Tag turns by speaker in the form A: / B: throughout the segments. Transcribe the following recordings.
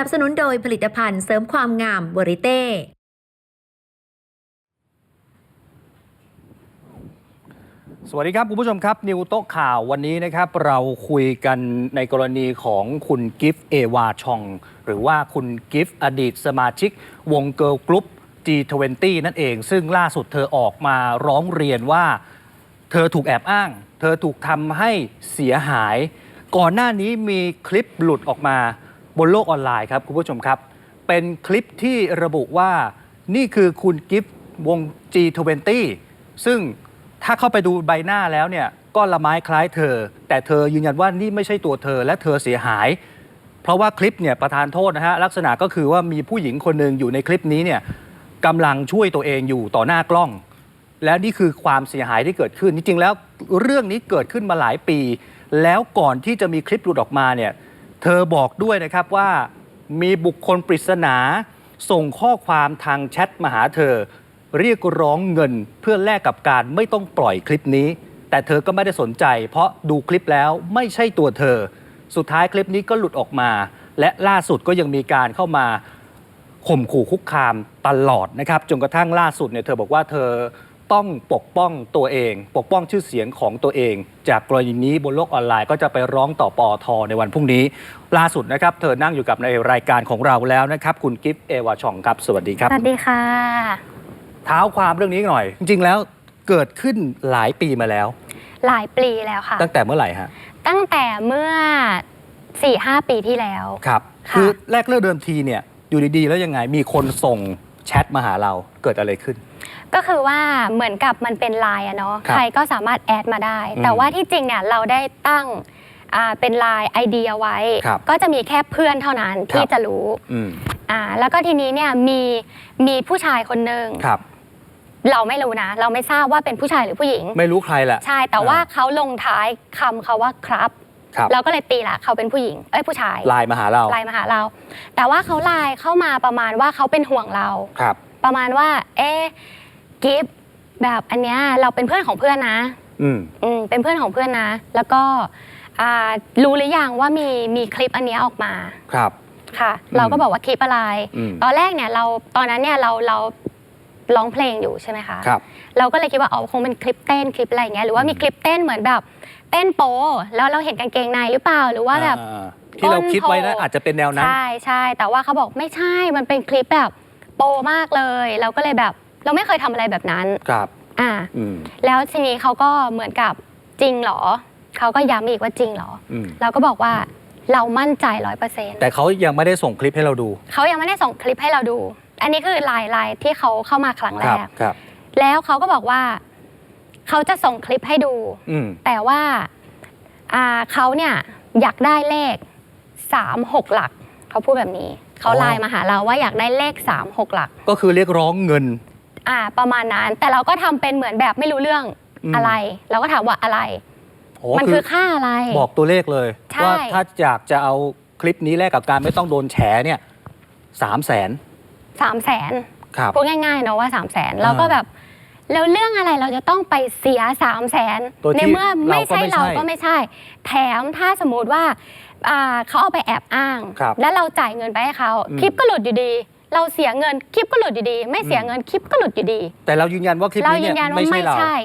A: นับสนุนโดยผลิตภัณฑ์เสริมความงามบริเต้
B: สวัสดีครับ คุณผู้ชมครับ นิวโต๊ะข่าววันนี้นะครับ เราคุยกันในกรณีของคุณกิฟต์เอวาชอง หรือว่าคุณกิฟต์อดีตสมาชิก วงเกิร์ลกรุ๊ป G20 นั่นเอง ซึ่งล่าสุดเธอออกมาร้องเรียนว่า เธอถูกแอบอ้าง เธอถูกทำให้เสียหาย ก่อนหน้านี้มีคลิปหลุดออกมา บนโลกออนไลน์ครับคุณผู้ชมครับ เป็นคลิปที่ระบุว่านี่คือคุณกิฟต์วง G20 ซึ่งถ้าเข้าไปดูใบหน้าแล้วเนี่ยก็ละไม้คล้ายเธอ แต่เธอยืนยันว่านี่ไม่ใช่ตัวเธอและเธอเสียหาย เพราะว่าคลิปเนี่ยประธานโทษนะฮะลักษณะก็คือว่ามีผู้หญิงคนหนึ่งอยู่ในคลิปนี้เนี่ยกำลังช่วยตัวเองอยู่ต่อหน้ากล้อง และนี่คือความเสียหายที่เกิดขึ้นจริงๆแล้วเรื่องนี้เกิดขึ้นมาหลายปี แล้วก่อนที่จะมีคลิปหลุดออกมาเนี่ย เธอบอกด้วยนะครับว่ามีบุคคลปริศนา ส่งข้อความทางแชทมาหาเธอ เรียกร้องเงินเพื่อแลกกับการไม่ต้องปล่อยคลิปนี้ แต่เธอก็ไม่ได้สนใจ เพราะดูคลิปแล้วไม่ใช่ตัวเธอ สุดท้ายคลิปนี้ก็หลุดออกมา และล่าสุดก็ยังมีการเข้ามาข่มขู่คุกคามตลอดนะครับจนกระทั่งล่าสุดเนี่ยเธอบอกว่าเธอ ต้องปกป้องตัวเอง ปกป้องชื่อเสียงของตัวเอง จากกรณีนี้บนโลกออนไลน์ก็จะไปร้องต่อปอทในวันพรุ่งนี้ ล่าสุดนะครับ เธอนั่งอยู่กับในรายการของเราแล้วนะครับ คุณกิฟต์เอวาชองครับ สวัสดีครับ
C: สวัสดีค่ะ
B: เท้าความเรื่องนี้หน่อย จริงๆแล้วเกิดขึ้นหลายปีมาแล้ว
C: หลายปีแล้วค่ะ
B: ตั้งแต่เมื่อไหร่ฮะ
C: ตั้งแต่เมื่อ4-5ปีที่แล้ว
B: ครับ
C: ค่ะ
B: คือแรกเริ่มเดิมทีเนี่ยอยู่ดีๆแล้วยังไงมีคนส่งแชทมาหาเราเกิดอะไรขึ้น
C: ก็คือว่าเหมือนกับมันเป็นไลน์อะเนาะ
B: ครับ
C: ใครก็สามารถแอดมาได้
B: อืม
C: แต่ว่าที่จริงเนี่ยเราได้ตั้งอ่าเป็นไลน์ไอเดียไว้
B: ครับ
C: ก็จะมีแค่เพื่อนเท่านั้น
B: ครับ
C: ที่จะรู้
B: อืม
C: อ่าแล้วก็ทีนี้เนี่ยมีมีผู้ชายคนหนึ่ง
B: ครับ
C: เราไม่รู้นะ เราไม่ทราบว่าเป็นผู้ชายหรือผู้หญิง
B: ไม่รู้ใครแหละ
C: ใช่แต่ว่าเขาลงท้ายคำเขาว่าครับ
B: ครับ
C: เราก็เลยตีละเขาเป็นผู้หญิงเอ้ยผู้ชาย
B: ไลน์มาหาเรา
C: ไลน์มาหาเรา แต่ว่าเขาไลน์เข้ามาประมาณว่าเขาเป็นห่วงเรา
B: ครับ
C: ประมาณว่า เอ๊ะ กิฟแบบอันเนี้ยเราเป็นเพื่อนของเพื่อนนะ
B: อืม
C: อืมเป็นเพื่อนของเพื่อนนะ แล้วก็อ่ารู้หรือยังว่ามีมีคลิปอันเนี้ยออกมา
B: ครับ
C: ค่ะ
B: อืม
C: เราก็บอกว่าคลิปอะไร
B: อืม
C: ตอนแรกเนี่ยเราตอนนั้นเนี่ยเราเราร้องเพลงอยู่ใช่ไหมคะ
B: ครับ
C: เราก็เลยคิดว่าอ๋อคงเป็นคลิปเต้นคลิปอะไรอย่างเงี้ยหรือว่ามีคลิปเต้นเหมือนแบบเต้นโป๊แล้วเราเห็นกางเกงในหรือเปล่าหรือว่าแบบ
B: อ่าที่เราคิดไว้นะอาจจะเป็นแนวนั้น
C: ใช่ใช่แต่ว่าเขาบอกไม่ใช่มันเป็นคลิปแบบโปมากเลย เราก็เลยแบบ เราไม่เคยทำอะไรแบบนั้น
B: ครับ
C: อ่า
B: อืม
C: แล้วทีนี้เขาก็เหมือนกับจริงเหรอ เขาก็ย้ำอีกว่าจริงเหรอ
B: อืม
C: เราก็บอกว่าเรามั่นใจร้อยเปอร์เซ็นต์
B: แต่เขายังไม่ได้ส่งคลิปให้เราดู
C: เขายังไม่ได้ส่งคลิปให้เราดู อันนี้คือลายลายที่เขาเข้ามาครั้งแร
B: ครับ
C: ก
B: ครับ
C: แล้วเขาก็บอกว่า เขาจะส่งคลิปให้ดู
B: อืม
C: แต่ว่าอ่าเขาเนี่ยอยากได้เลขสามหกหลัก เขาพูดแบบนี้ เขาไลน์มาหาเราว่าอยากได้เลขสามหกหลัก
B: ก็คือเรียกร้องเงิน
C: อ่า ประมาณนั้น แต่เราก็ทำเป็นเหมือนแบบไม่รู้เรื่อง
B: อืม
C: อะไร เราก็ถามว่าอะไร
B: โอ้
C: มันคือค่าอะไร
B: บอกตัวเลขเลย
C: ใช่
B: ว่าถ้าอยากจะเอาคลิปนี้แลกกับการไม่ต้องโดนแฉเนี่ยสามแสน
C: สามแสน
B: ครับ
C: พูดง่ายๆเนาะว่าสามแสนเราก็แบบแล้วเรื่องอะไรเราจะต้องไปเสียสามแสน
B: โดยที่
C: ในเมื่อไม่ใช่
B: เรา
C: เรา
B: ก็
C: ก็
B: ไม่
C: ไม่
B: ใช่
C: ใช่ แถมถ้าสมมติว่าอ่าเขาเอาไปแอบอ้าง
B: ครับ
C: แล้วเราจ่ายเงินไปให้เขา
B: อืม
C: คลิปก็หลุดอยู่ดี เราเสียเงินคลิปก็หลุดอยู่ดี ไม่เสียเงินคลิปก็หลุดอยู่ดี
B: แต่เรายืนยันว่าคลิป
C: เรา
B: นี้
C: ยื
B: เนี่ย
C: นยันว่า
B: ไม่ใช่
C: ไม่
B: เรา
C: ใช่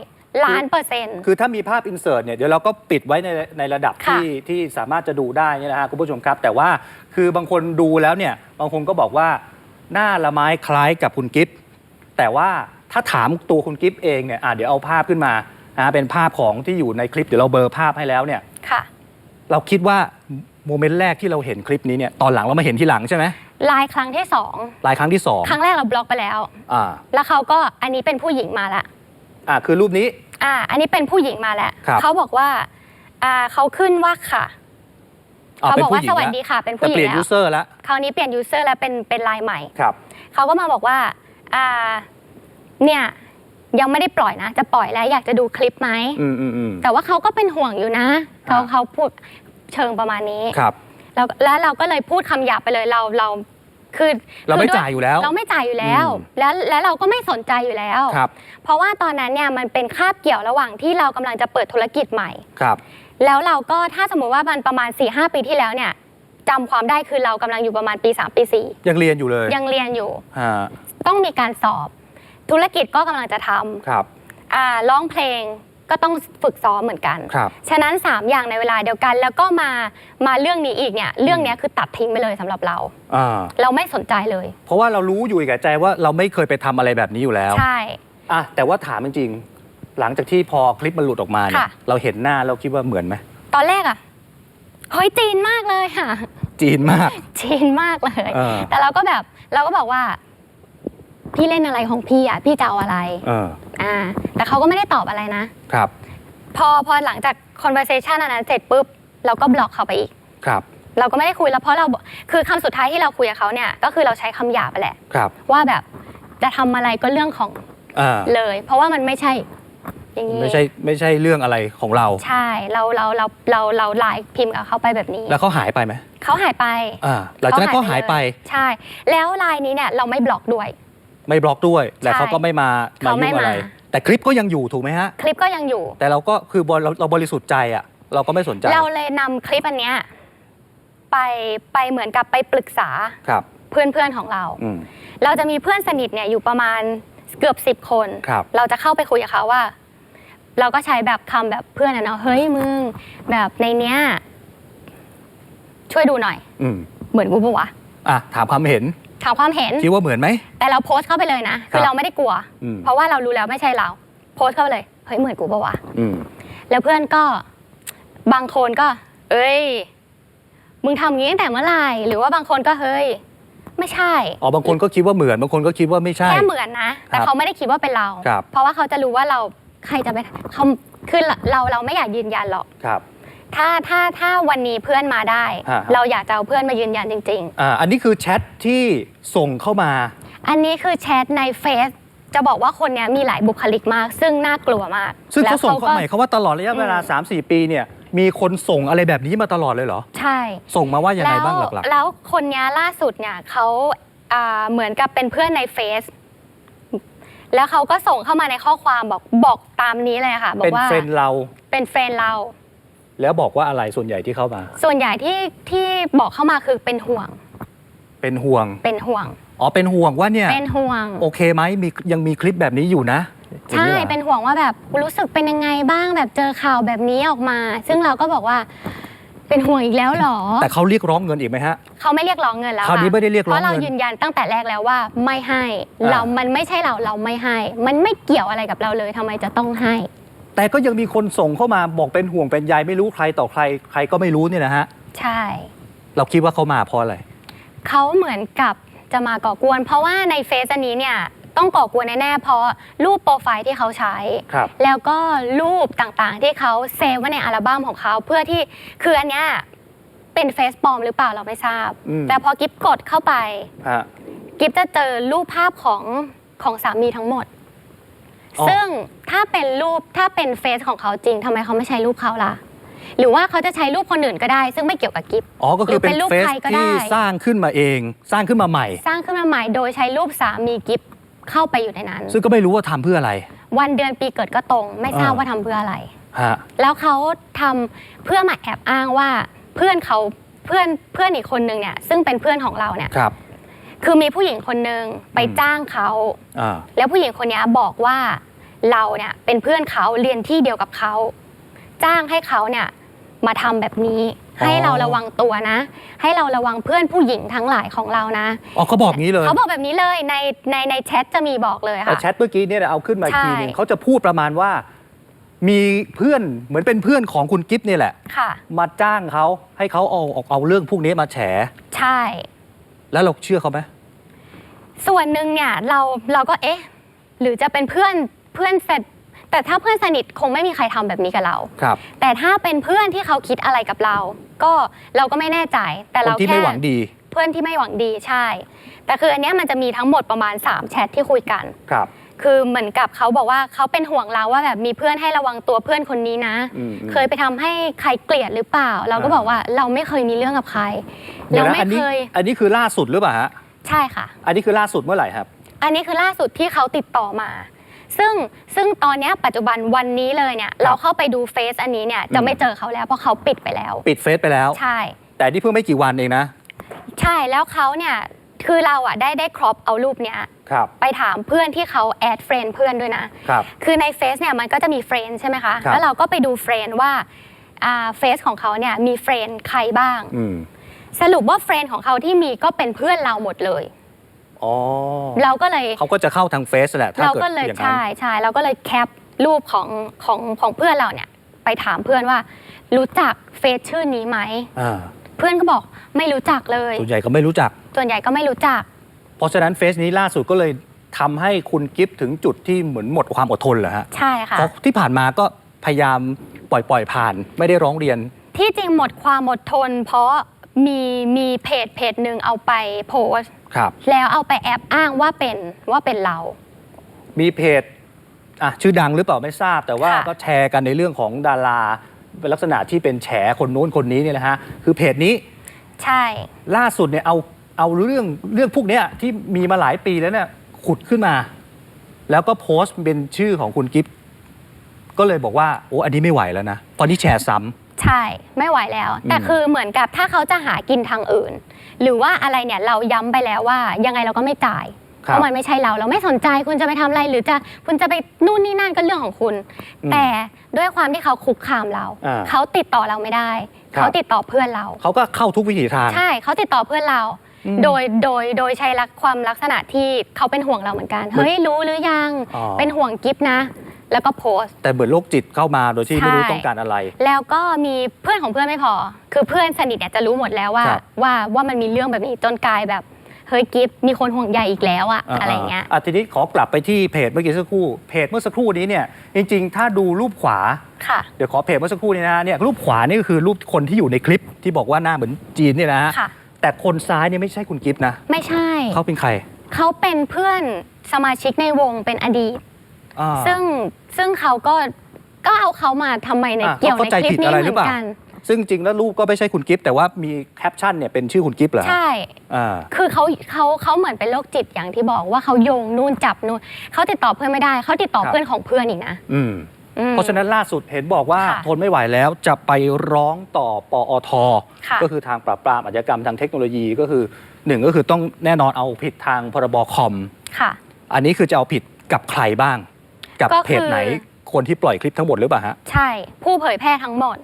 C: ล้านเปอร์เซ็นต์
B: คือถ้ามีภาพอินเสิร์ตเนี่ยเดี๋ยวเราก็ปิดไว้ในในระดับ
C: ค่ะ
B: ที่ที่สามารถจะดูได้เนี่ยนะฮะคุณผู้ชมครับ แต่ว่าคือบางคนดูแล้วเนี่ยบางคนก็บอกว่าหน้าละไม้คล้ายกับคุณกิฟต์แต่ว่าถ้าถามตัวคุณกิฟต์เองเนี่ยอะเดี๋ยวเอาภาพขึ้นมานะเป็นภาพของที่อยู่ในคลิปเดี๋ยวเราเบลอร์ภาพให้แล้วเนี่ย
C: ค่ะ
B: เราคิดว่า โมเมนต์แรกที่เราเห็นคลิปนี้เนี่ยตอนหลังเรามาเห็นที่หลังใช่ไหม
C: ไลน์ครั้งที่สอง
B: ลายครั้งที่สอง
C: ครั้งแรกเราบล็อกไปแล้ว
B: อ่า
C: แล้วเขาก็อันนี้เป็นผู้หญิงมาละ
B: อ่าคือรูปนี้
C: อ่า อันนี้เป็นผู้หญิงมาแล้ว
B: ครับ
C: เขาบอกว่าอ่าเขาขึ้นว่าค่ะ
B: อ่
C: เขา
B: ป็น
C: บอกว่า
B: ผู้หญิ
C: ส
B: ง
C: วัส
B: แล้
C: ดีค่ะ เป็น
B: แต่
C: ผู้หญิ
B: เปลี่ย
C: ง
B: น
C: แล้
B: ยู
C: ว
B: เซอร์แล้ว
C: คราวนี้เปลี่ยนยูเซอร์แล้วเป็นเป็นลายใหม่
B: ครับ
C: เขาก็มาบอกว่าอ่าเนี่ยยังไม่ได้ปล่อยนะ จะปล่อยแล้วอยากจะดูคลิปไหม
B: อืมอืมอืม
C: แต่ว่าเขาก็เป็นห่วงอยู่นะ เขา
B: อ่า
C: เขาพูด เชิงประมาณนี้
B: ครับ
C: แล้วแล้วเราก็เลยพูดคำหยาบไปเลยเราเราคือ
B: เราไม่
C: คือด้ว
B: จ่ายอยู่แล้ว
C: เราไม่จ่ายอยู่แล้ว
B: อืม
C: แล้วแล้วเราก็ไม่สนใจอยู่แล้ว
B: ครับ
C: เพราะว่าตอนนั้นเนี่ยมันเป็นคาบเกี่ยวระหว่างที่เรากำลังจะเปิดธุรกิจใหม่
B: ครับ
C: แล้วเราก็ถ้าสมมุติว่ามันประมาณ4ีหปีที่แล้วเนี่ยจำความได้คือเรากำลังอยู่ประมาณปี 3 ปี
B: ยังเรียนอยู่เลย
C: 4 ยังเรียนอยู่
B: ฮะ
C: ต้องมีการสอบ ธุรกิจก็กำลังจะทำ
B: ครับ
C: อ่าร้องเพลง ก็ต้องฝึกซ้อมเหมือนกัน
B: ครับ
C: ฉะนั้น 3 อย่างในเวลาเดียวกัน แล้วก็มามาเรื่องนี้อีกเนี่ยเรื่องเนี้ยคือตัดทิ้งไปเลยสำหรับเรา
B: อ่า
C: เราไม่สนใจเลย
B: เพราะว่าเรารู้อยู่กับใจว่าเราไม่เคยไปทำอะไรแบบนี้อยู่แล้ว
C: ใช่
B: อะแต่ว่าถามจริงๆหลังจากที่พอคลิปมันหลุดออกมาเนี่ย
C: ค่ะ
B: เราเห็นหน้าเราคิดว่าเหมือนไหม
C: ตอนแรกอะเฮ้ยจีนมากเลยค่ะ
B: จีนมาก
C: จีนมากเลย
B: เออ
C: แต่เราก็แบบเราก็บอกว่า พี่เล่นอะไรของพี่อะ พี่จะเอาอะไร
B: เออ
C: อ่า แต่เขาก็ไม่ได้ตอบอะไรนะ
B: ครับ
C: พอพอหลังจาก conversation อันนั้นเสร็จปุ๊บเราก็บล็อกเขาไปอีก
B: ครับ
C: เราก็ไม่ได้คุยแล้วเพราะเราบอกคือคำสุดท้ายที่เราคุยกับเขาเนี่ยก็คือเราใช้คำหยาบไปแหละ
B: ครับ
C: ว่าแบบจะทำอะไรก็เรื่องของ
B: อ่า
C: เลย เพราะว่ามันไม่ใช่ อย่างนี้
B: ไม่ใช่ไม่ใช่เรื่องอะไรของเรา
C: ใช่เราเราเราเราเราไลน์พิมพ์กับเขาไปแบบนี้
B: แล้วเขาหายไปไหม
C: เขาหายไป
B: อ่าหลังจากนั้นเขาหายไป
C: เลยใช่ แล้วไลน์นี้เนี่ยเราไม่บล็อกด้วย
B: ไม่บล็อกด้วยและเขาก็ไม่มามา
C: เขาไม่
B: ยุ่งอะไร
C: มา
B: แต่คลิปก็ยังอยู่ถูกไหมฮะ
C: คลิปก็ยังอยู่
B: แต่เราก็คือบเราเราบริสุทธิ์ใจอะเราก็ไม่สนใจ
C: เราเลยนำคลิปอันเนี้ยไปไปเหมือนกับไปปรึกษา
B: ครับ
C: เพื่อนๆของเรา
B: อืม
C: เราจะมีเพื่อนสนิทเนี่ยอยู่ประมาณเกือบสิบคน
B: ครับ
C: เราจะเข้าไปคุยกับเขาว่า เราก็ใช้แบบคำแบบเพื่อนอะเนาะเฮ้ยมึง แบบในเนี้ยช่วยดูหน่อย
B: อืม
C: เหมือนกูปะวะ
B: อะถามความเห็น
C: ถามความเห็น
B: คิดว่าเหมือนไหม
C: แต่เราโพสต์เข้าไปเลยนะคือ
B: ครับ
C: เราไม่ได้กลัว
B: อืม
C: เพราะว่าเรารู้แล้วไม่ใช่เรา โพสต์เข้าไปเลยเฮ้ยเหมือนกูปะวะ
B: อืม
C: แล้วเพื่อนก็บางคนก็ เอ้ย มึงทำอย่างนี้ตั้งแต่เมื่อไหร่หรือว่าบางคนก็เฮ้ย ไม่ใช่
B: อ๋อบางคนก็คิดว่าเหมือนบางคนก็คิดว่าไม่ใช่
C: แค่เหมือนนะ แต่
B: ครับ
C: เขาไม่ได้คิดว่าเป็นเรา
B: ครับ
C: เพราะว่าเขาจะรู้ว่าเราใครจะไปเขาคือเราเราไม่อยากยืนยันหรอก
B: ครับ
C: ถ้าถ้าถ้าวันนี้เพื่อนมาได้
B: ฮะ
C: เราอยากจะเอาเพื่อนมายืนยันจริง
B: อ่าอันนี้คือแชทที่ส่งเข้ามา
C: ๆ อันนี้คือแชทในเฟซจะบอกว่าคนเนี้ยมีหลายบุคลิกมาก ซึ่งน่ากลัวมาก
B: ซึ่งเขาส่ง
C: แล้ว
B: เข้ามาหมายเขามว่าตลอดระยะเวลา
C: อืม
B: 3-4 ปีเนี่ย มีคนส่งอะไรแบบนี้มาตลอดเลยเหรอ
C: ใช่
B: ส่งมาว่ายังไงบ้างหลัก
C: แล้วคนเนี้ยล่าสุดเนี่ยเขาอ่าเหมือนกับเป็นเพื่อนในเฟซแล้วเขาก็ส่งเข้ามาในข้อความบอกบอกตามนี้เลยค่ะ
B: ๆ
C: บอ
B: เป็น
C: กว่า
B: เฟรนด์เรา
C: เป็นเฟรนด์เรา
B: แล้วบอกว่าอะไรส่วนใหญ่ที่เข้ามา
C: ส่วนใหญ่ที่ที่บอกเข้ามาคือเป็นห่วง
B: เป็นห่วง
C: เป็นห่วง
B: อ๋อ เป็นห่วงว่าเนี่ย
C: เป็นห่วง
B: โอเคไหมมียังมีคลิปแบบนี้อยู่นะอย่าง
C: ใช่
B: นี้หรอ
C: เป็นห่วงว่าแบบรู้สึกเป็นยังไงบ้างแบบเจอข่าวแบบนี้ออกมา ซึ่งเราก็บอกว่าเป็นห่วงอีกแล้วเหรอ
B: แต่เขาเรียกร้องเงินอีกไหมฮะ
C: เขาไม่เรียกร้องเงินแล้ว
B: คราวนี้ะไม่ได้เรียกร้อง
C: เพราะเรา
B: เงิน
C: ยืนยันตั้งแต่แรกแล้วว่าไม่ให้
B: อ่า
C: เรา มันไม่ใช่เราเราไม่ให้ มันไม่เกี่ยวอะไรกับเราเลยทำไมจะต้องให้
B: แต่ก็ยังมีคนส่งเข้ามาบอกเป็นห่วงเป็นใยไม่รู้ใครต่อใคร ใครก็ไม่รู้เนี่ยนะฮะ
C: ใช่
B: เราคิดว่าเขามาเพราะอะไร
C: เขาเหมือนกับจะมาก่อกวน เพราะว่าในเฟซอันนี้เนี่ยต้องก่อกวนแน่ๆเพราะรูปโปรไฟล์ที่เขาใช้
B: ครับ
C: แล้วก็รูปต่างๆที่เขาเซฟไว้ในอัลบั้มของเขาเพื่อที่คืออันเนี้ยเป็นเฟซปลอมหรือเปล่าเราไม่ทราบ
B: อืม
C: แต่พอกิฟกดเข้าไป
B: ฮะ
C: กิฟจะเจอรูปภาพของของสามีทั้งหมด
B: อ๋อ
C: ซึ่งถ้าเป็นรูปถ้าเป็นเฟซของเขาจริงทำไมเขาไม่ใช้รูปเขาล่ะ หรือว่าเขาจะใช้รูปคนอื่นก็ได้ ซึ่งไม่เกี่ยวกับกิฟ
B: อ๋อ ก็คือเป็น
C: หรือเป็นรูป
B: เฟซ
C: ใครก็ได้
B: ที่สร้างขึ้นมาเอง สร้างขึ้นมาใหม่
C: สร้างขึ้นมาใหม่โดยใช้รูปสามีกิฟเข้าไปอยู่ในนั้น
B: ซึ่งก็ไม่รู้ว่าทำเพื่ออะไร
C: วันเดือนปีเกิดก็ตรง ไม่ทราบ
B: อ่า
C: ว่าทำเพื่ออะไร
B: ฮะ
C: แล้วเขาทำเพื่อมาแอบอ้างว่าเพื่อนเขาเพื่อนเพื่อนอีกคนนึงเนี่ยซึ่งเป็นเพื่อนของเราเนี่ย
B: ครับ
C: คือมีผู้หญิงคนนึงไป
B: อืม
C: จ้างเขา
B: อ่า
C: แล้วผู้หญิงคนนี้บอกว่า เราเนี่ยเป็นเพื่อนเขาเรียนที่เดียวกับเขา จ้างให้เขาเนี่ยมาทำแบบนี้
B: อ๋อ
C: ให้เราระวังตัวนะ ให้เราระวังเพื่อนผู้หญิงทั้งหลายของเรานะ
B: อ๋อเขาบอกงี้เลย
C: เขาบอกแบบนี้เลยในในในแชทจะมีบอกเลย
B: แต่
C: ค่ะ
B: แชทเมื่อกี้เนี่ยเอาขึ้นมาอีกทีหนึง
C: ใช่
B: เขาจะพูดประมาณว่า มีเพื่อนเหมือนเป็นเพื่อนของคุณกิฟต์นี่แหละ
C: ค่ะ
B: มาจ้างเขาให้เขาเอาเอาเอาเรื่องพวกนี้มาแฉ
C: ใช่
B: แล้วเราเชื่อเขาไหม
C: ส่วนหนึ่งเนี่ยเราเราก็เอ๊ะ หรือจะเป็นเพื่อน เพื่อนเสร็จแต่ถ้าเพื่อนสนิทคงไม่มีใครทำแบบนี้กับเรา
B: ครับ
C: แต่ถ้าเป็นเพื่อนที่เขาคิดอะไรกับเรา ก็เราก็ไม่แน่ใจ แต่
B: คน
C: เรา
B: ที่
C: แค่
B: ไม่หวังดี
C: เพื่อนที่ไม่หวังดีใช่ แต่คืออันเนี้ยมันจะมีทั้งหมดประมาณ3แชทที่คุยกัน
B: ครับ
C: คือเหมือนกับเขาบอกว่าเขาเป็นห่วงเราว่าแบบมีเพื่อนให้ระวังตัวเพื่อนคนนี้นะ
B: อืมอืม
C: เคยไปทำให้ใครเกลียดหรือเปล่า เราก็
B: อ่า
C: บอกว่าเราไม่เคยมีเรื่องกับใคร
B: เดี๋ย
C: เรา
B: วนะ
C: ไม่
B: อันนี้
C: เคย
B: อันนี้คือล่าสุดหรือเปล่าฮะ
C: ใช่ค่ะ
B: อันนี้คือล่าสุดเมื่อไหร่ครับ
C: อันนี้คือล่าสุดที่เขาติดต่อมา ซึ่งซึ่งตอนเนี้ยปัจจุบันวันนี้เลยเนี่ยเราเข้าไปดูเฟซอันนี้เนี่ยจะไม่เจอเขาแล้วเพราะเขาปิดไปแล้ว
B: ปิดเฟซไปแล้ว
C: ใช่
B: แต่นี่เพิ่งไม่กี่วันเองนะ
C: ใช่แล้วเขาเนี่ยคือเราอะได้ได้ครอปเอารูปเนี้ย
B: ครับ
C: ไปถามเพื่อนที่เขาแอดเฟรนเพื่อนด้วยนะ
B: ครับ
C: คือในเฟซเนี่ยมันก็จะมีเฟรนใช่ไหมคะ
B: ครับ
C: แล้วเราก็ไปดูเฟรนว่าอ่าเฟซของเขาเนี่ยมีเฟรนใครบ้าง
B: อืม
C: สรุปว่าเฟรนของเขาที่มีก็เป็นเพื่อนเราหมดเลย
B: อ๋อ
C: เราก็เลย
B: เขาก็จะเข้าทางเฟซแหละถ้า
C: เรา
B: เกิด
C: ก็เลย
B: อย่างนั้น
C: ใช่ใช่เราก็เลยแคปรูปของของของเพื่อนเราเนี่ยไปถามเพื่อนว่า รู้จักเฟซชื่อนี้ไหม
B: อ่า
C: เพื่อนก็บอกไม่รู้จักเลย
B: ส่วนใหญ่ก็ไม่รู้จัก
C: ส่วนใหญ่ก็ไม่รู้จัก
B: เพราะฉะนั้นเฟซนี้ล่าสุดก็เลยทำให้คุณกิฟถึงจุดที่เหมือนหมดความอดทนเหรอฮะ
C: ใช่ค่ะ
B: เพราะที่ผ่านมาก็พยายามปล่อยปล่อยผ่าน ไม่ได้ร้องเรียน
C: ที่จริงหมดความอดทน เพราะมีมีเพจเพจหนึ่งเอาไปโพสต์
B: ครับ
C: แล้วเอาไปแอบอ้างว่าเป็นว่าเป็นเรา
B: มีเพจอะชื่อดังหรือเปล่าไม่ทราบ แต่ว่า
C: ค่ะ
B: ก็แชร์กันในเรื่องของดาราเป็นลักษณะที่เป็นแฉคนนู้นคนนี้เนี่ยนะฮะคือเพจนี้
C: ใช่
B: ล่าสุดเนี่ยเอาเอาเรื่องเรื่องพวกเนี้ยที่มีมาหลายปีแล้วเนี่ยขุดขึ้นมา แล้วก็โพสต์เป็นชื่อของคุณกิฟก็เลยบอกว่าโอ้อันนี้ไม่ไหวแล้วนะตอนนี้แชร์ซ้ำ
C: ใช่ ไม่ไหวแล้ว แต่
B: อืม
C: คือเหมือนกับถ้าเขาจะหากินทางอื่น หรือว่าอะไรเนี่ยเราย้ำไปแล้วว่า ยังไงเราก็ไม่จ่าย
B: ค
C: เพ
B: รับ
C: ราะมันไม่ใช่เราเราไม่สนใจคุณจะไปทำอะไร หรือจะคุณจะไปนู่นนี่นั่นก็เรื่องของคุณ
B: อืม
C: แต่ด้วยความที่เขาคุกคามเรา
B: อ่า
C: เขาติดต่อเราไม่ได้
B: ครับ
C: เขาติดต่อเพื่อนเรา
B: เขาก็เข้าทุกวิถีทาง
C: ใช่เขาติดต่อเพื่อนเรา
B: อืม
C: โดยโดยโดยใช้ลักความลักษณะที่เขาเป็นห่วงเราเหมือนกัน เฮ้ยรู้หรือยัง
B: อ๋อ
C: เป็นห่วงกิฟนะ แล้วก็โพสต์
B: แต่เหมือนโรคจิตเข้ามาโดยที่ไม่รู้
C: ใช่
B: ต้องการอะไร
C: แล้วก็มีเพื่อนของเพื่อนไม่พอ คือเพื่อนสนิทเนี่ยจะรู้หมดแล้วว่า
B: ครับ
C: ว่าว่ามันมีเรื่องแบบนี้จนกลายแบบเฮ้ยกิฟมีคนห่วงใยอีกแล้วอะอะไรเงี้ย
B: อะทีนี้ขอกลับไปที่เพจเมื่อกี้สักครู่ เพจเมื่อสักครู่นี้เนี่ย จริง ๆ ถ้าดูรูปขวา
C: ค่ะ
B: เดี๋ยวขอเพจเมื่อสักครู่นี้นะเนี่ยรูปขวานี่ก็คือรูปคนที่อยู่ในคลิปที่บอกว่าหน้าเหมือนจีนเนี่ยนะฮะ
C: ค่ะ
B: แต่คนซ้ายเนี่ยไม่ใช่คุณกิฟต์นะ
C: ไม่ใช่
B: เขาเป็นใคร
C: เขาเป็นเพื่อนสมาชิกในวงเป็นอดีต
B: อ่า
C: ซึ่งซึ่งเขาก็ก็เอาเขามาทำไมใน
B: อะ
C: เกี่ยว
B: เขา
C: ใน
B: เข้าใจ
C: คลิ
B: ผิ
C: ป
B: ด
C: นี้
B: อะไร
C: เห
B: หรื
C: มื
B: อ
C: อ
B: เปล่า
C: นกัน
B: ซึ่งจริงแล้วรูปก็ไม่ใช่คุณกิฟต์แต่ว่ามีแคปชั่นเนี่ยเป็นชื่อคุณกิฟต์เหรอฮะ
C: ใช่
B: อ่า
C: คือเขาเขาเขาเหมือนเป็นโรคจิตอย่างที่บอกว่าเขาโยงนู่นจับนู่นเขาติดต่อเพื่อนไม่ได้ เขาติดต่อ
B: ครับ
C: เพื่อนของเพื่อนอีกนะ
B: อืม
C: อืม
B: เพราะฉะนั้นล่าสุดเห็นบอกว่า
C: ค่ะ
B: ทนไม่ไหวแล้วจะไปร้องต่อปอท
C: ค่ะ
B: ก็คือทางปราบปรามอาชญากรรมทางเทคโนโลยีก็คือหนึ่งก็คือต้องแน่นอนเอาผิดทางพรบคอม
C: ค่ะ
B: อันนี้คือจะเอาผิดกับใครบ้าง กับ
C: ก็
B: เพ
C: คือ
B: จไหน คนที่ปล่อยคลิปทั้งหมดหรือเปล่าฮะ
C: ใช่ ผู้เผยแพร่ทั้งหมด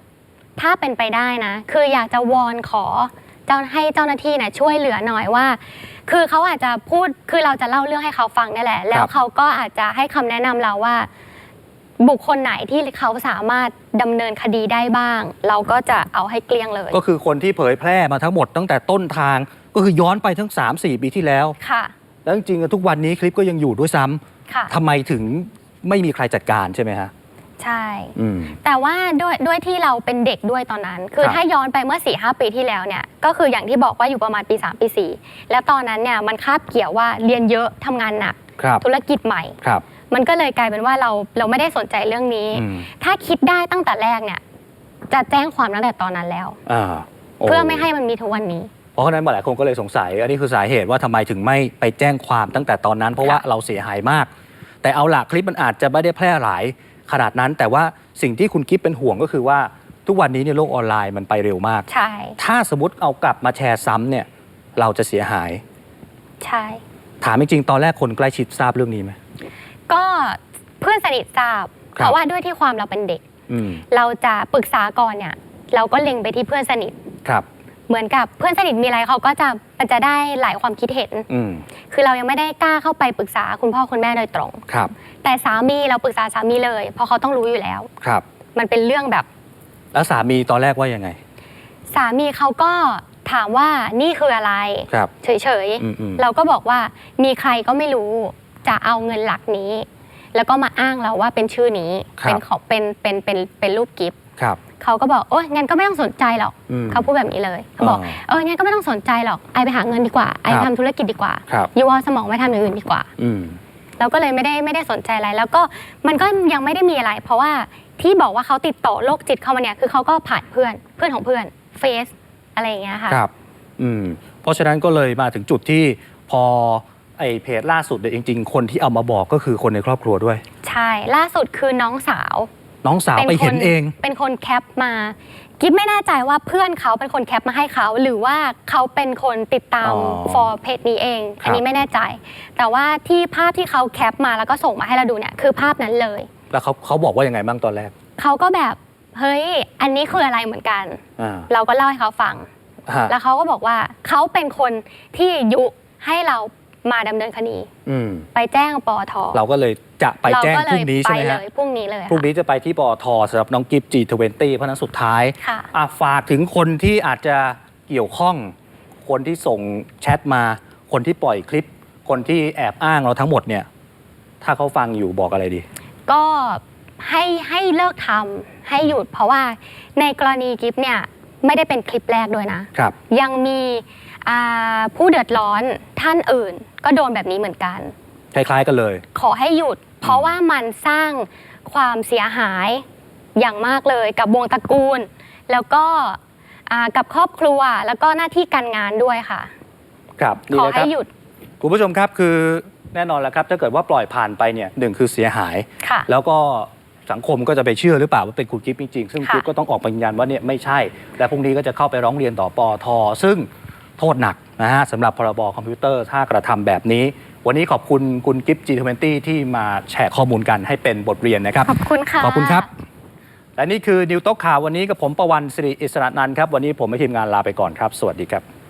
C: ถ้าเป็นไปได้นะ คืออยากจะวอนขอเจ้าให้เจ้าหน้าที่เนี่ยช่วยเหลือหน่อยว่า คือเขาอาจจะพูดคือเราจะเล่าเรื่องให้เขาฟังนี่แหละ แล้วเขาก็อาจจะให้คำแนะนำเราว่า บุคคลไหนที่เขาสามารถดำเนินคดีได้บ้าง เราก็จะเอาให้เกลี้ยงเลย
B: ก็คือคนที่เผยแพร่มาทั้งหมดตั้งแต่ต้นทาง ก็คือย้อนไปทั้ง 3-4 ปีที่แล้ว
C: ค่ะ
B: แล้วจริงๆทุกวันนี้คลิปก็ยังอยู่ด้วยซ้ำ
C: ค่ะ
B: ทำไมถึง ไม่มีใครจัดการใช่ไหมฮะ
C: ใช่
B: อืม
C: แต่ว่าด้วยด้วยที่เราเป็นเด็กด้วยตอนนั้น คือ
B: ครับ
C: ถ้าย้อนไปเมื่อ4ีหปีที่แล้วเนี่ยก็คืออย่างที่บอกว่าอยู่ประมาณปี 3 ปี 4 แล้วตอนนั้นเนี่ยมันคาบเกี่ยวว่าเรียนเยอะทำงานหนัก
B: ครับ
C: ธุรกิจใหม่
B: ครับ
C: มันก็เลยกลายเป็นว่าเราเราไม่ได้สนใจเรื่องนี้
B: อืม
C: ถ้าคิดได้ตั้งแต่แรกเนี่ยจะแจ้งความตั้งแต่ตอนนั้นแล้ว
B: อ่าโเพื่
C: อไม่ให้มันมีทุกวันนี้
B: เพราะฉะนั้นหลายคนก็เลยสงสัย อันนี้คือสาเหตุว่าทำไมถึงไม่ไปแจ้งความตั้งแต่ตอนนั้น เพราะว่าเราเสียหายมาก แต่เอาละคลิปมันอาจจะไม่ได้แพร่หลายขนาดนั้น แต่ว่าสิ่งที่คุณกิฟเป็นห่วงก็คือว่าทุกวันนี้ในยโลกออนไลน์มันไปเร็วมาก
C: ใช่
B: ถ้าสมมติเอากลับมาแชร์ซ้ำเนี่ยเราจะเสียหาย
C: ใช่
B: ถามจริงๆตอนแรกคนใกล้ชิดทราบเรื่องนี้ไหม
C: ก็เพื่อนสนิททราบ
B: ครับ
C: เพราะว่าด้วยที่ความเราเป็นเด็ก
B: อืม
C: เราจะปรึกษาก่อนเนี่ย เราก็เล็งไปที่เพื่อนสนิท
B: ครับ
C: เหมือนกับเพื่อนสนิทมีอะไรเขาก็จะมันจะได้หลายความคิดเห็น
B: อืม
C: คือเรายังไม่ได้กล้าเข้าไปปรึกษาคุณพ่อคุณแม่โดยตรง
B: ครับ
C: แต่สามีเราปรึกษาสามีเลย เพราะเขาต้องรู้อยู่แล้ว
B: ครับ
C: มันเป็นเรื่องแบบ
B: แล้วสามีตอนแรกว่ายังไง
C: สามีเขาก็ถามว่านี่คืออะไร
B: ครับ
C: เฉย
B: อืมอืม
C: ๆ เราก็บอกว่ามีใครก็ไม่รู้จะเอาเงินหลักนี้ แล้วก็มาอ้างเราว่าเป็นชื่อนี้เป็นของเป็นเป็นเป็นเป็นรูปกิฟต์
B: ครับ
C: เขาก็บอกโอ้ยงั้นก็ไม่ต้องสนใจหรอก
B: อืม
C: เขาพูดแบบนี้เลยเขาบอก
B: อ่า
C: เอองั้นก็ไม่ต้องสนใจหรอกไอไปหาเงินดีกว่าไอ
B: ครับ
C: ทำธุรกิจดีกว่า
B: ครับ
C: ยูเอาสมองไปทำอย่างอื่นดีกว่า
B: อืม
C: เราก็เลยไม่ได้ไม่ได้สนใจอะไร แล้วก็มันก็ยังไม่ได้มีอะไร เพราะว่าที่บอกว่าเขาติดต่อโรคจิตเข้ามาเนี่ยคือเขาก็ผ่านเพื่อนเพื่อนของเพื่อนเฟซอะไรอย่างเงี้ยค่ะ
B: ครับ อืม เพราะฉะนั้นก็เลยมาถึงจุดที่พอไอ้เพจล่าสุดเนี่ยจริง ๆ คนที่เอามาบอกก็คือคนในครอบครัวด้วย
C: ใช่ ล่าสุดคือน้องสาว
B: น้องสาวไปเห็นเอง
C: เป็นคนแคปมากิ๊บไม่แน่ใจว่าเพื่อนเขาเป็นคนแคปมาให้เขา หรือว่าเขาเป็นคนติดตาม
B: อ๋อ
C: ฟอร์เพจนี้เอง
B: ครับ
C: อันนี้ไม่แน่ใจ แต่ว่าที่ภาพที่เขาแคปมาแล้วก็ส่งมาให้เราดูเนี่ยคือภาพนั้นเลย
B: แล้วเขาเขาบอกว่ายังไงบ้างตอนแรก
C: เขาก็แบบเฮ้ย อันนี้คืออะไรเหมือนกัน
B: อ่า
C: เราก็เล่าให้เขาฟัง
B: ฮะ
C: แล้วเขาก็บอกว่าเขาเป็นคนที่ยุให้เรา มาดำเนินคดี
B: อืม
C: ไปแจ้งปอท
B: เราก็เลยจะไปแจ้ง
C: เราก็
B: พ
C: เล
B: รุ่
C: ย
B: งนี้
C: ไป
B: ใช่ไหม
C: เล
B: ฮะ
C: ยพรุ่งนี้เลย
B: พรุ่ง
C: ค่ะ
B: นี้จะไปที่ปอทสำหรับน้องกิฟต์ G20 เพราะฉะนั้นสุดท้าย
C: ค่ะ
B: อะฝากถึงคนที่อาจจะเกี่ยวข้อง คนที่ส่งแชทมา คนที่ปล่อยคลิป คนที่แอบอ้างเราทั้งหมดเนี่ย ถ้าเขาฟังอยู่บอกอะไรดี
C: ก็ให้ให้เลิกทำให้หยุดเพราะว่าในกรณีกิฟเนี่ยไม่ได้เป็นคลิปแรกด้วยนะ
B: ครับ
C: ยังมีอ่าผู้เดือดร้อนท่านอื่น ก็โดนแบบนี้เหมือนกัน
B: คล้าย ๆ กันเลย
C: ขอให้หยุด เพราะว่ามันสร้างความเสียหายอย่างมากเลยกับวงตระกูล แล้วก็อ่ากับครอบครัวแล้วก็หน้าที่การงานด้วยค่ะ
B: ครับ
C: ขอ
B: นะค
C: ให้
B: รับ
C: หยุด
B: คุณผู้ชมครับคือแน่นอนแล้วครับ ถ้าเกิดว่าปล่อยผ่านไปเนี่ยหนึ่งคือเสียหาย
C: ค่ะ
B: แล้วก็สังคมก็จะไปเชื่อหรือเปล่าว่าเป็นคุณกิฟต์จริงๆ ซึ่ง
C: ค่ะ
B: กิฟต์ก็ต้องออกมายืนยันว่าเนี่ยไม่ใช่ และพรุ่งนี้ก็จะเข้าไปร้องเรียนต่อปอทซึ่งโทษหนัก นะฮะสำหรับพรบคอมพิวเตอร์ถ้ากระทำแบบนี้ วันนี้ขอบคุณคุณกิฟต์ G20 ที่มาแชร์ข้อมูลกันให้เป็นบทเรียนนะครับ
C: ขอบคุณค่ะ
B: ขอบคุณครับ และนี่คือนิวโต๊ะข่าววันนี้กับผมประวันสิริอิสระนันท์ครับ วันนี้ผมและทีมงานลาไปก่อนครับ สวัสดีครับ